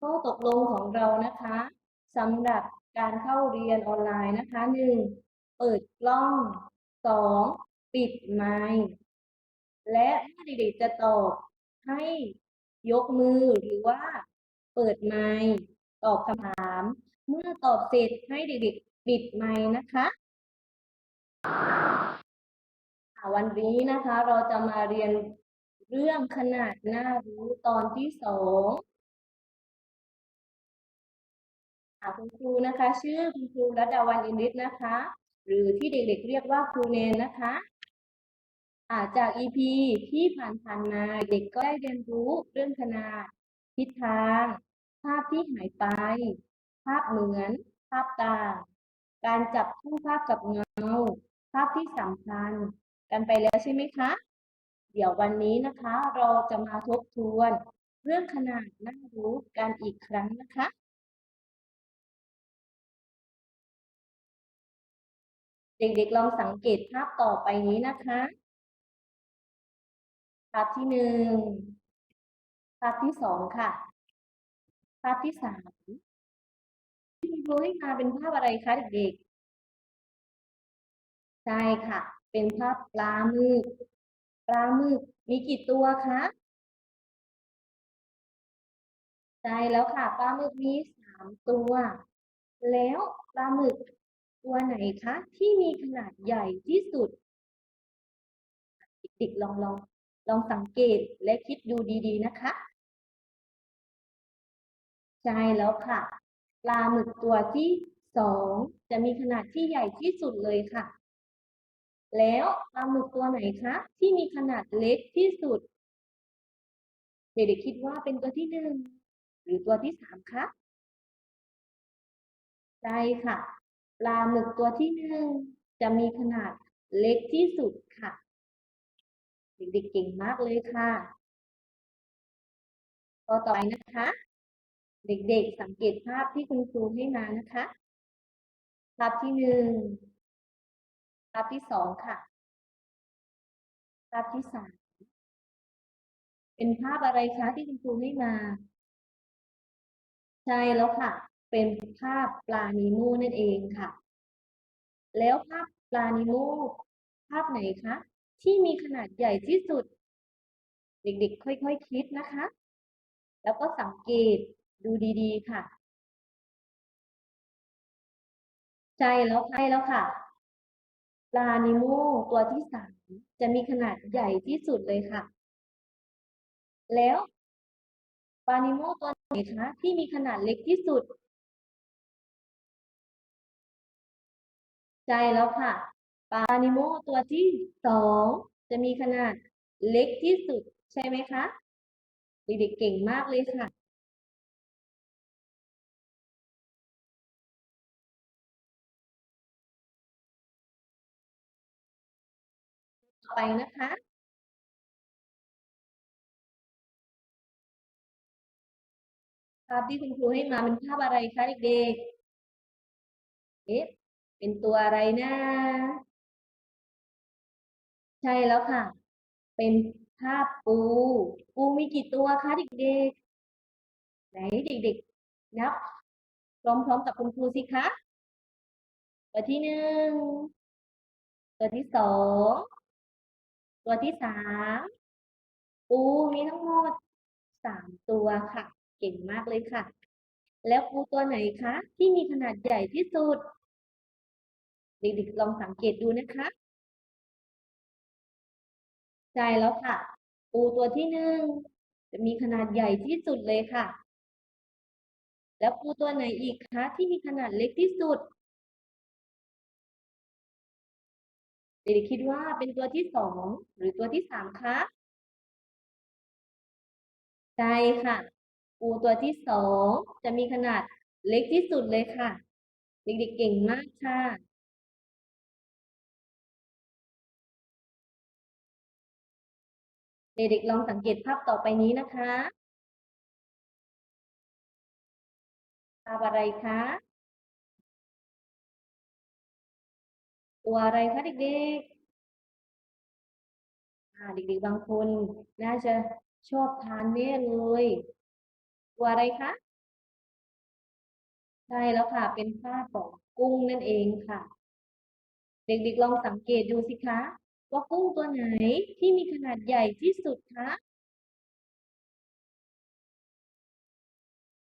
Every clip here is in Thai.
ข้อตกลงของเรานะคะสำหรับการเข้าเรียนออนไลน์นะคะหนึ่งเปิดกล้องสองปิดไมค์และเมื่อเด็กๆจะตอบให้ยกมือหรือว่า เปิดไมค์ตอบคำถาม เมื่อตอบเสร็จให้เด็กๆปิดไมค์นะคะวันนี้นะคะเราจะมาเรียนเรื่องขนาดน่ารู้ตอนที่สอง ค่ะคุณครูนะคะ ชื่อคุณครูรัตดาวันอินฤทธิ์นะคะ หรือที่เด็กๆเรียกว่าครูเนนนะคะอาจาก EP ที่ผ่านๆมาเด็กก็ได้เรียนรู้เรื่องขนาดทิศทาง ภาพที่หายไป ภาพเหมือน ภาพต่าง การจับคู่ภาพกับเงา ภาพที่สำคัญ กันไปแล้วใช่ไหมคะ เดี๋ยววันนี้นะคะ เราจะมาทบทวน เรื่องขนาดน่ารู้กันอีกครั้งนะคะ เด็กๆลองสังเกตภาพต่อไปนี้นะคะ ภาพที่หนึ่ง ภาพที่สองค่ะ ภาพที่สามที่คุณครูให้มาเป็นภาพอะไรคะเด็กๆ ใช่ค่ะ เป็นภาพปลาหมึก ปลาหมึกมีกี่ตัวคะใช่แล้วค่ะ ปลาหมึกมีสามตัว แล้วปลาหมึก ตัวไหนคะที่มีขนาดใหญ่ที่สุดเด็กๆลองลองลองสังเกตและคิดดูดีๆนะคะ ใช่แล้วค่ะ ปลาหมึกตัวที่สองจะมีขนาดที่ใหญ่ที่สุดเลยค่ะ แล้วปลาหมึกตัวไหนคะที่มีขนาดเล็กที่สุด เด็กๆคิดว่าเป็นตัวที่หนึ่งหรือตัวที่สามคะใช่ค่ะ ปลาหมึกตัวที่หนึ่งจะมีขนาดเล็กที่สุดค่ะ เด็กๆเก่งมากเลยค่ะข้อต่อไปนะคะ เด็กๆสังเกตภาพที่คุณครูให้มานะคะ ภาพที่หนึ่งภาพที่สองค่ะ ภาพที่สามเป็นภาพอะไรคะที่คุณครูให้มา ใช่แล้วค่ะ เป็นภาพปลานีโม่นั่นเองค่ะ แล้วภาพปลานีโม่ภาพไหนคะ ที่มีขนาดใหญ่ที่สุด เด็กๆ ค่อยๆคคิดนะคะ แล้วก็สังเกตดูดีๆ ค่ะใช่แล้วใช่แล้วค่ะปลานิโมตัวที่สามจะมีขนาดใหญ่ที่สุดเลยค่ะ แล้วปลานิโมตัวไหนคะที่มีขนาดเล็กที่สุด ใช่แล้วค่ะปลานิโมตัวที่สองจะมีขนาดเล็กที่สุดใช่ไหมคะเด็กๆเก่งมากเลยค่ะ ต่อไปนะคะภาพที่คุณครูให้มาเป็นภาพอะไรคะเด็กๆ เอ๊ะ เป็นตัวอะไรนะ ใช่แล้วค่ะ เป็นภาพปู ปูมีกี่ตัวคะเด็กๆ ไหนเด็กๆ นับ พร้อมๆกับคุณครูสิคะตัวที่หนึ่ง ตัวที่สอง ตัวที่สาม ปูมีทั้งหมดสามตัวค่ะ เก่งมากเลยค่ะ แล้วปูตัวไหนคะ ที่มีขนาดใหญ่ที่สุด เด็กๆลองสังเกตดูนะคะใช่แล้วค่ะ ปูตัวที่หนึ่งจะมีขนาดใหญ่ที่สุดเลยค่ะ แล้วปูตัวไหนอีกคะที่มีขนาดเล็กที่สุดเด็กๆคิดว่าเป็นตัวที่สองหรือตัวที่สามคะใช่ค่ะ ปูตัวที่สองจะมีขนาดเล็กที่สุดเลยค่ะ เด็กๆเก่งมากค่ะ เด็กๆลองสังเกตภาพต่อไปนี้นะคะ ภาพอะไรคะ ตัวอะไรคะเด็กๆอ่าเด็กๆบางคนน่าจะชอบทานแน่เลย ตัวอะไรคะใช่แล้วค่ะ เป็นภาพของกุ้งนั่นเองค่ะ เด็กๆลองสังเกตดูสิคะ ว่ากุ้งตัวไหนที่มีขนาดใหญ่ที่สุดคะ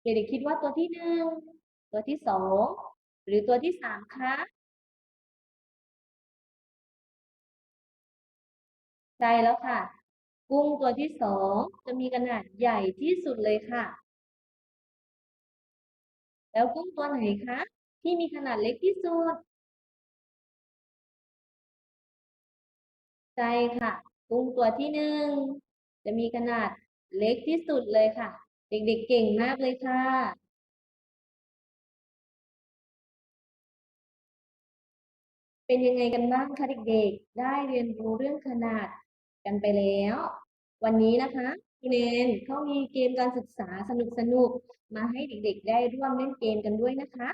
เด็กๆคิดว่าตัวที่หนึ่งตัวที่สองหรือตัวที่สามคะใช่แล้วค่ะ กุ้งตัวที่สองจะมีขนาดใหญ่ที่สุดเลยค่ะ แล้วกุ้งตัวไหนคะที่มีขนาดเล็กที่สุด ใช่ค่ะกุ้งตัวที่หนึ่งจะมีขนาดเล็กที่สุดเลยค่ะ เด็กๆเก่งมากเลยค่ะเป็นยังไงกันบ้างคะเด็กๆ ได้เรียนรู้เรื่องขนาดกันไปแล้ว วันนี้นะคะคุณเนนเขามีเกมการศึกษาสนุกๆมาให้เด็กๆ ได้ร่วมเล่นเกมกันด้วยนะคะ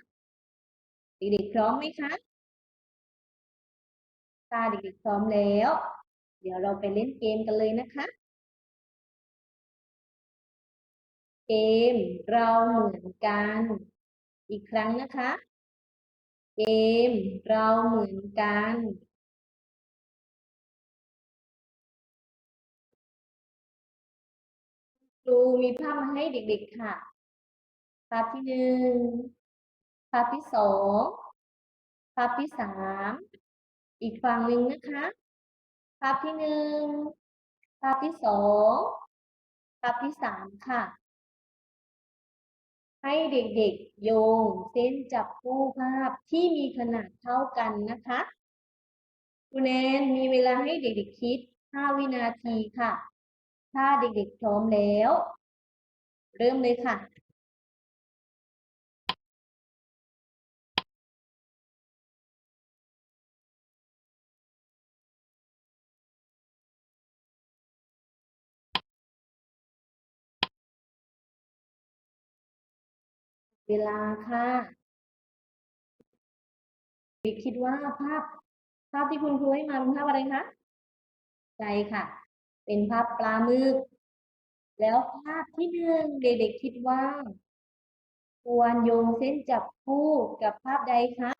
เด็กๆ พร้อมไหมคะ ถ้าเด็กๆพร้อมแล้ว เดี๋ยวเราไปเล่นเกมกันเลยนะคะ เกมเราเหมือนกัน อีกครั้งนะคะ เกมเราเหมือนกันครูมีภาพมาให้เด็กๆค่ะ ภาพที่หนึ่งภาพที่สองภาพที่สาม อีกฝั่งหนึ่งนะคะ ภาพที่หนึ่ง ภาพที่สอง ภาพที่สามค่ะ ให้เด็กๆโยงเส้นจับคู่ภาพที่มีขนาดเท่ากันนะคะคุณแนนมีเวลาให้เด็กๆคิด 5 วินาทีค่ะ ถ้าเด็กๆพร้อมแล้ว เริ่มเลยค่ะ เวลาค่ะเด็กคิดว่าภาพภาพที่คุณครูให้มาเป็นภาพอะไรคะใช่ค่ะ เป็นภาพปลาหมึกแล้วภาพที่หนึ่งเด็กๆคิดว่า ควรโยงเส้นจับคู่กับภาพใดคะ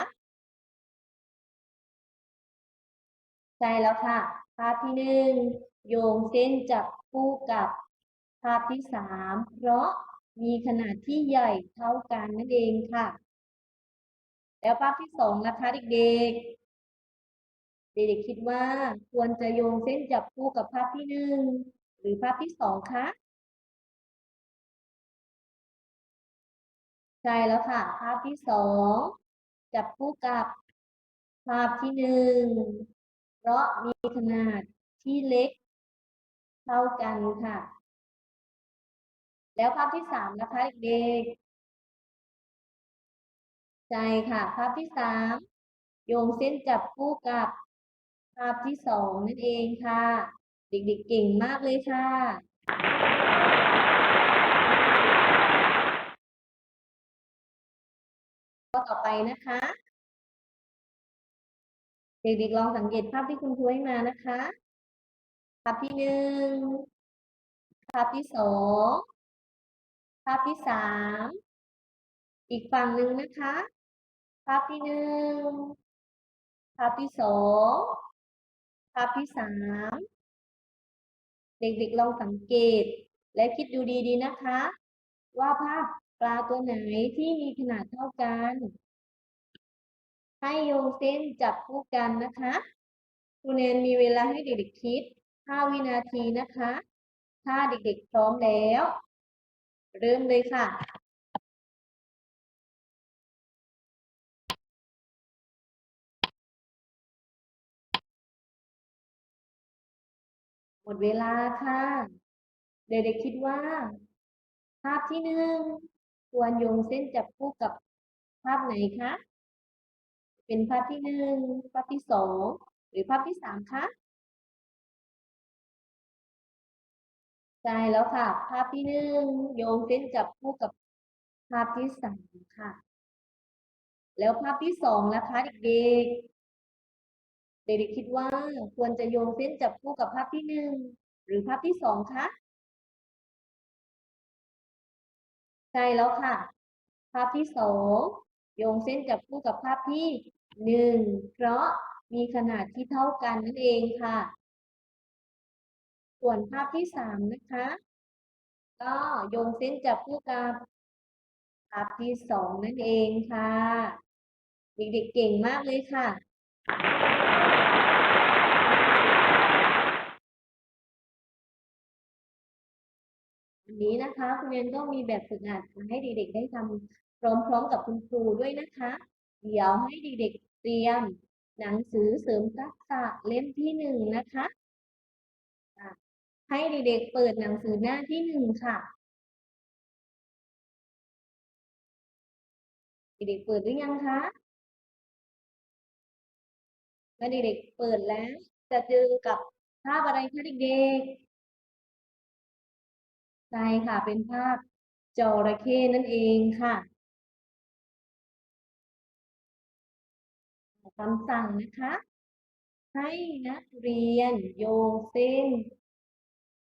ใช่แล้วค่ะ ภาพที่หนึ่งโยงเส้นจับคู่กับภาพที่สามเพราะ มีขนาดที่ใหญ่เท่ากันนั่นเองค่ะ แล้วภาพที่สองนะคะเด็กๆ เด็กๆคิดว่าควรจะโยงเส้นจับคู่กับภาพที่หนึ่งหรือภาพที่สองคะใช่แล้วค่ะ ภาพที่สองจับคู่กับภาพที่หนึ่งเพราะมีขนาดที่เล็ก เท่ากันค่ะ แล้วภาพที่สามนะคะเด็กๆใช่ค่ะ ภาพที่สามโยงเส้นจับคู่กับภาพที่สองนั่นเองค่ะ เด็กๆเก่งมากเลยค่ะข้อต่อไปนะคะ เด็กๆลองสังเกตภาพที่คุณครูให้มานะคะ ภาพที่หนึ่งภาพที่สอง ภาพที่สามอีกฝั่งหนึ่งนะคะ ภาพที่หนึ่งภาพที่สองภาพที่สามเด็กๆลองสังเกต และคิดดูดีๆนะคะ ว่าภาพปลาตัวไหนที่มีขนาดเท่ากัน ให้โยงเส้นจับคู่กันนะคะครูเนนมีเวลาให้เด็กๆคิด 5 วินาทีนะคะ ถ้าเด็กๆพร้อมแล้ว เริ่มเลยค่ะ หมดเวลาค่ะ เด็กๆคิดว่า ภาพที่หนึ่งควรโยงเส้นจับคู่กับภาพไหนคะ เป็นภาพที่หนึ่งภาพที่สองหรือภาพที่สามคะ ใช่แล้วค่ะ ภาพที่หนึ่งโยงเส้นจับคู่กับภาพที่สามค่ะ แล้วภาพที่สองนะคะเด็กๆเด็กๆคิดว่าควรจะโยงเส้นจับคู่กับภาพที่หนึ่งหรือภาพที่สองคะใช่แล้วค่ะ ภาพที่สองโยงเส้นจับคู่กับภาพที่หนึ่งเพราะมีขนาดที่เท่ากันนั่นเองค่ะ ส่วนภาพที่สามนะคะ ก็โยงเส้นจับคู่กับภาพที่สองนั่นเองค่ะ เด็กๆเก่งมากเลยค่ะวันนี้นะคะ คุณเรียนก็มีแบบฝึกหัดมาให้เด็กๆได้ทำพร้อมๆกับคุณครูด้วยนะคะ เดี๋ยวให้เด็กๆเตรียม หนังสือเสริมทักษะเล่มที่หนึ่งนะคะ ให้เด็กๆเปิดหนังสือหน้าที่หนึ่งค่ะ เด็กๆเปิดหรือยังคะเมื่อเด็กๆเปิดแล้ว จะเจอกับภาพอะไรคะเด็กๆใช่ค่ะ เป็นภาพจระเข้นั่นเองค่ะคำสั่งนะคะ ให้นักเรียนโยงเส้น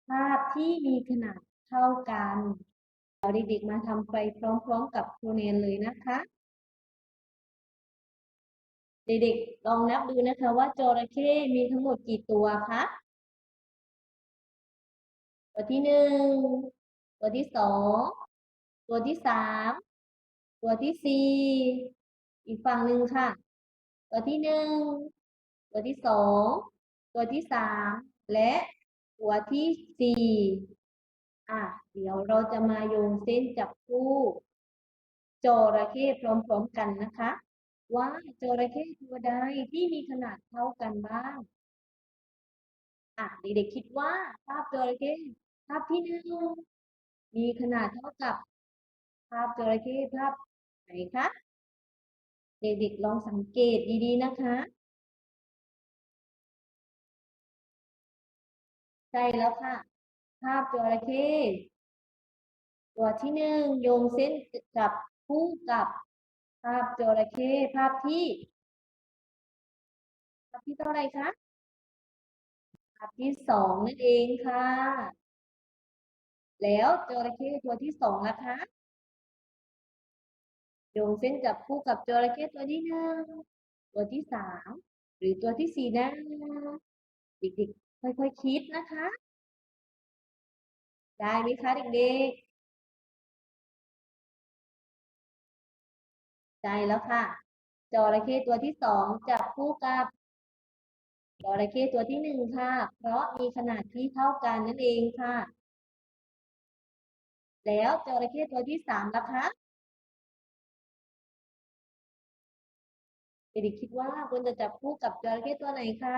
ภาพที่มีขนาดเท่ากันเราเด็กๆมาทำไปพร้อมๆกับครูเนนเลยนะคะ เด็กๆลองนับดูนะคะว่าจระเข้มีทั้งหมดกี่ตัวคะตัวที่หนึ่งตัวที่สองตัวที่สามตัวที่สี่อีกฝั่งหนึ่งค่ะ ตัวที่หนึ่งตัวที่สองตัวที่สามและ ตัวที่สี่อะเดี๋ยวเราจะมาโยงเส้นจับคู่จระเข้พร้อมๆกันนะคะ ว่าจระเข้ตัวใดที่มีขนาดเท่ากันบ้างอะเด็กๆคิดว่าภาพจระเข้ภาพที่หนึ่งมีขนาดเท่ากับ ภาพจระเข้ภาพไหนคะเด็กๆลองสังเกตดีๆนะคะ ช่แล้วค่ะ ภาพจระเข้ตัวที่หนึ่งโยงเส้นจับคู่กับ ภาพจระเข้ภาพที่ ภาพที่เท่าไรคะ ภาพที่สองนั่นเองค่ะ แล้วจระเข้ตัวที่สองล่ะคะโยงเส้นจับคู่กับจระเข้ตัวที่หนึ่งตัวที่สามหรือตัวที่สี่นะเด็กๆ ค่อยๆคิดนะคะ ได้ไหมคะเด็กๆใช่แล้วค่ะ จระเข้ตัวที่สองจับคู่กับจระเข้ตัวที่หนึ่งค่ะ เพราะมีขนาดที่เท่ากันนั่นเองค่ะ แล้วจระเข้ตัวที่สามล่ะคะเด็กๆคิดว่าควรจะจับคู่กับจระเข้ตัวไหนคะ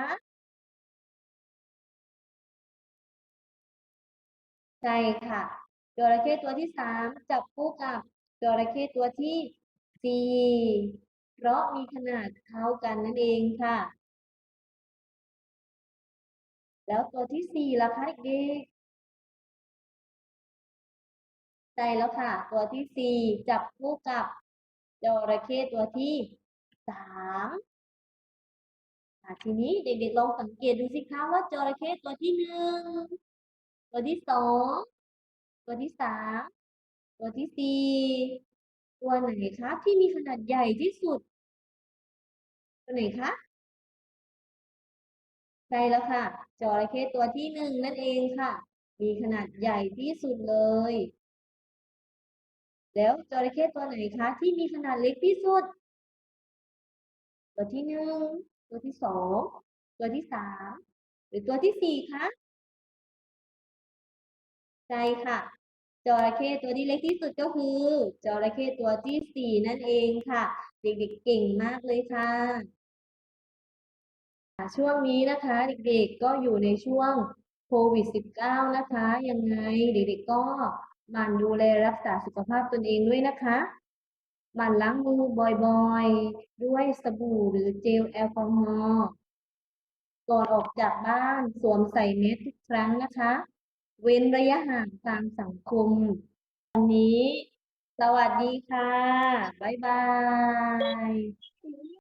ใช่ค่ะจระเข้ตัวที่สามจับคู่กับจระเข้ตัวที่สี่เพราะมีขนาดเท่ากันนั่นเองค่ะ แล้วตัวที่สี่ล่ะคะเด็กๆใช่แล้วค่ะ ตัวที่สี่จับคู่กับจระเข้ตัวที่สามทีนี้เด็กๆลองสังเกตดูสิคะว่าจระเข้ตัวที่หนึ่ง ตัวที่สองตัวที่สามตัวที่สี่ตัวไหนคะที่มีขนาดใหญ่ที่สุด ตัวไหนคะใช่แล้วค่ะ จระเข้ตัวที่หนึ่งนั่นเองค่ะ มีขนาดใหญ่ที่สุดเลย แล้วจระเข้ตัวไหนคะที่มีขนาดเล็กที่สุด ตัวที่หนึ่งตัวที่สองตัวที่สามหรือตัวที่สี่คะ ใช่ค่ะ จระเข้ตัวที่เล็กที่สุดก็คือ จระเข้ตัวที่สี่นั่นเองค่ะ เด็กๆเก่งมากเลยค่ะช่วงนี้นะคะเด็กๆก็อยู่ในช่วงโควิด -19 นะคะ ยังไงเด็กๆก็หมั่นดูแลรักษาสุขภาพตนเองด้วยนะคะหมั่นล้างมือบ่อยๆ ด้วยสบู่หรือเจลแอลกอฮอล์ก่อนออกจากบ้านสวมใส่แมสทุกครั้งนะคะ เว้นระยะห่างทางสังคม วันนี้ สวัสดีค่ะ บ๊ายบาย